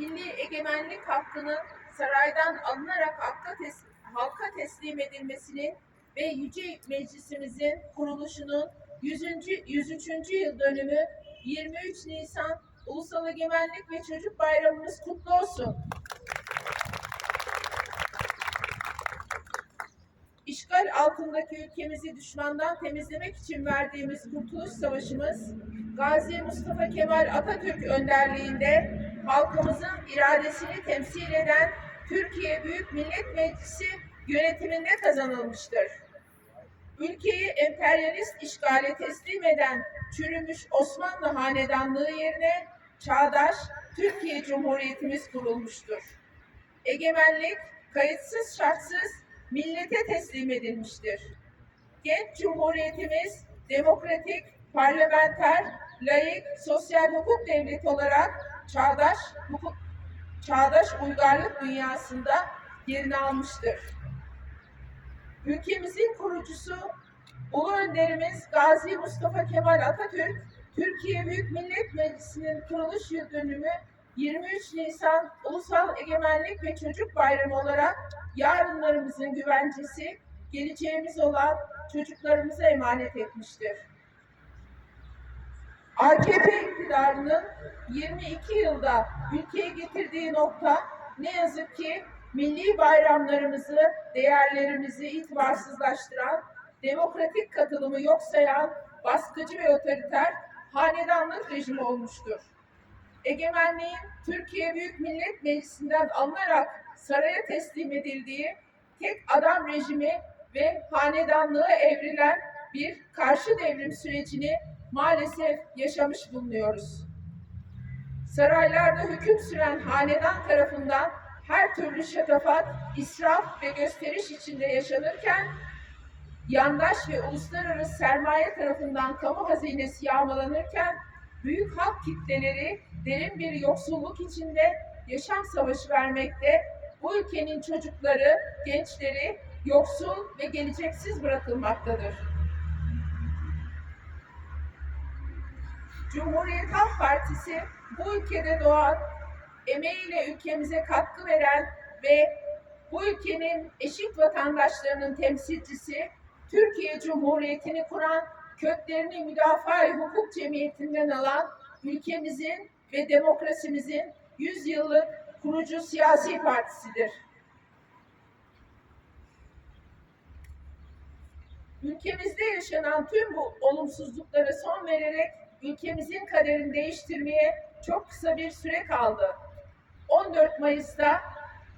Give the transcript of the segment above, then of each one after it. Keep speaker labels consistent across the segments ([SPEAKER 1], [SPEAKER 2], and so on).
[SPEAKER 1] milli egemenlik hakkının saraydan alınarak halka, tes- halka teslim edilmesini ve Yüce Meclisimizin kuruluşunun 100. 103. yıl dönümü 23 Nisan Ulusal Egemenlik ve Çocuk Bayramımız kutlu olsun. İşgal altındaki ülkemizi düşmandan temizlemek için verdiğimiz Kurtuluş Savaşımız, Gazi Mustafa Kemal Atatürk önderliğinde halkımızın iradesini temsil eden Türkiye Büyük Millet Meclisi yönetiminde kazanılmıştır. Ülkeyi emperyalist işgale teslim eden çürümüş Osmanlı Hanedanlığı yerine çağdaş Türkiye Cumhuriyetimiz kurulmuştur. Egemenlik kayıtsız şartsız millete teslim edilmiştir. Genç Cumhuriyetimiz demokratik, parlamenter, layık, sosyal hukuk devleti olarak çağdaş hukuk çağdaş uygarlık dünyasında yerini almıştır. Ülkemizin kurucusu Ulu Önderimiz Gazi Mustafa Kemal Atatürk, Türkiye Büyük Millet Meclisi'nin kuruluş yıl dönümü 23 Nisan Ulusal Egemenlik ve Çocuk Bayramı olarak yarınlarımızın güvencesi, geleceğimiz olan çocuklarımıza emanet etmiştir. AKP iktidarının 22 yılda ülkeye getirdiği nokta ne yazık ki milli bayramlarımızı, değerlerimizi itibarsızlaştıran, demokratik katılımı yok sayan baskıcı ve otoriter hanedanlık rejimi olmuştur. Egemenliğin Türkiye Büyük Millet Meclisi'nden alınarak saraya teslim edildiği tek adam rejimi ve hanedanlığa evrilen bir karşı devrim sürecini maalesef yaşamış bulunuyoruz. Saraylarda hüküm süren hanedan tarafından her türlü şatafat, israf ve gösteriş içinde yaşanırken, yandaş ve uluslararası sermaye tarafından kamu hazinesi yağmalanırken, büyük halk kitleleri derin bir yoksulluk içinde yaşam savaşı vermekte, bu ülkenin çocukları, gençleri yoksul ve geleceksiz bırakılmaktadır. Cumhuriyet Halk Partisi bu ülkede doğan, emeğiyle ülkemize katkı veren ve bu ülkenin eşit vatandaşlarının temsilcisi, Türkiye Cumhuriyeti'ni kuran, köklerini müdafaa hukuk cemiyetinden alan ülkemizin ve demokrasimizin 100 yıllık kurucu siyasi partisidir. Ülkemizde yaşanan tüm bu olumsuzluklara son vererek ülkemizin kaderini değiştirmeye çok kısa bir süre kaldı. 14 Mayıs'ta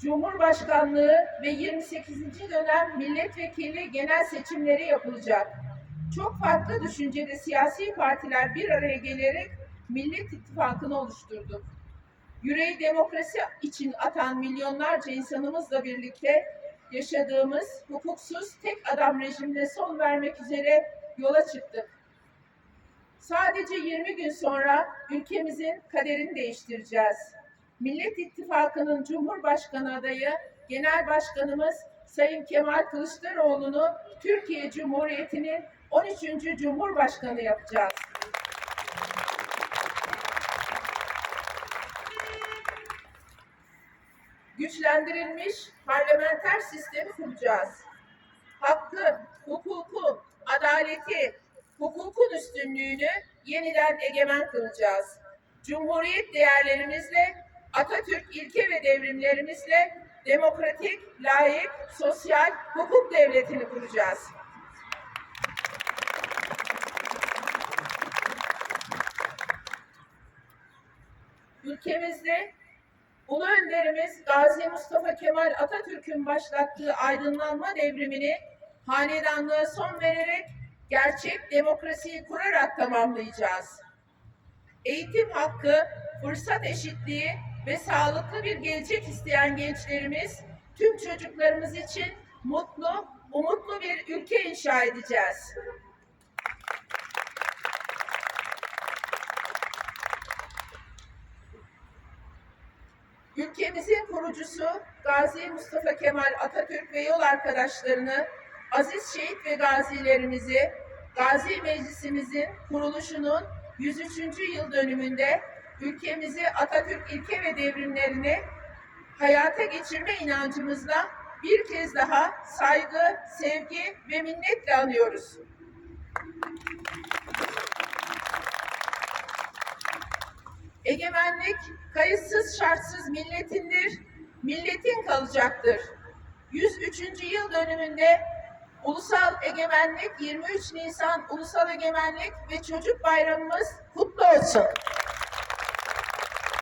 [SPEAKER 1] Cumhurbaşkanlığı ve 28. dönem milletvekili genel seçimleri yapılacak. Çok farklı düşüncede siyasi partiler bir araya gelerek Millet İttifakı'nı oluşturdu. Yüreği demokrasi için atan milyonlarca insanımızla birlikte yaşadığımız hukuksuz tek adam rejimine son vermek üzere yola çıktık. Sadece 20 gün sonra ülkemizin kaderini değiştireceğiz. Millet İttifakı'nın Cumhurbaşkanı adayı Genel Başkanımız Sayın Kemal Kılıçdaroğlu'nu Türkiye Cumhuriyeti'nin 13. Cumhurbaşkanı yapacağız. Güçlendirilmiş parlamenter sistemi kuracağız. Hakkı, hukuku, adaleti, hukukun üstünlüğünü yeniden egemen kılacağız. Cumhuriyet değerlerimizle, Atatürk ilke ve devrimlerimizle demokratik, layık, sosyal hukuk devletini kuracağız. Ülkemizde Ulu Önderimiz Gazi Mustafa Kemal Atatürk'ün başlattığı aydınlanma devrimini hanedanlığa son vererek gerçek demokrasiyi kurarak tamamlayacağız. Eğitim hakkı, fırsat eşitliği ve sağlıklı bir gelecek isteyen gençlerimiz tüm çocuklarımız için mutlu, umutlu bir ülke inşa edeceğiz. Ülkemizin kurucusu Gazi Mustafa Kemal Atatürk ve yol arkadaşlarını, aziz şehit ve gazilerimizi, Gazi Meclisimizin kuruluşunun 103. yıl dönümünde ülkemizi Atatürk ilke ve devrimlerini hayata geçirme inancımızla bir kez daha saygı, sevgi ve minnetle anıyoruz. Egemenlik kayıtsız şartsız milletindir, milletin kalacaktır. 103. yıl dönümünde Ulusal Egemenlik 23 Nisan Ulusal Egemenlik ve Çocuk Bayramımız kutlu olsun.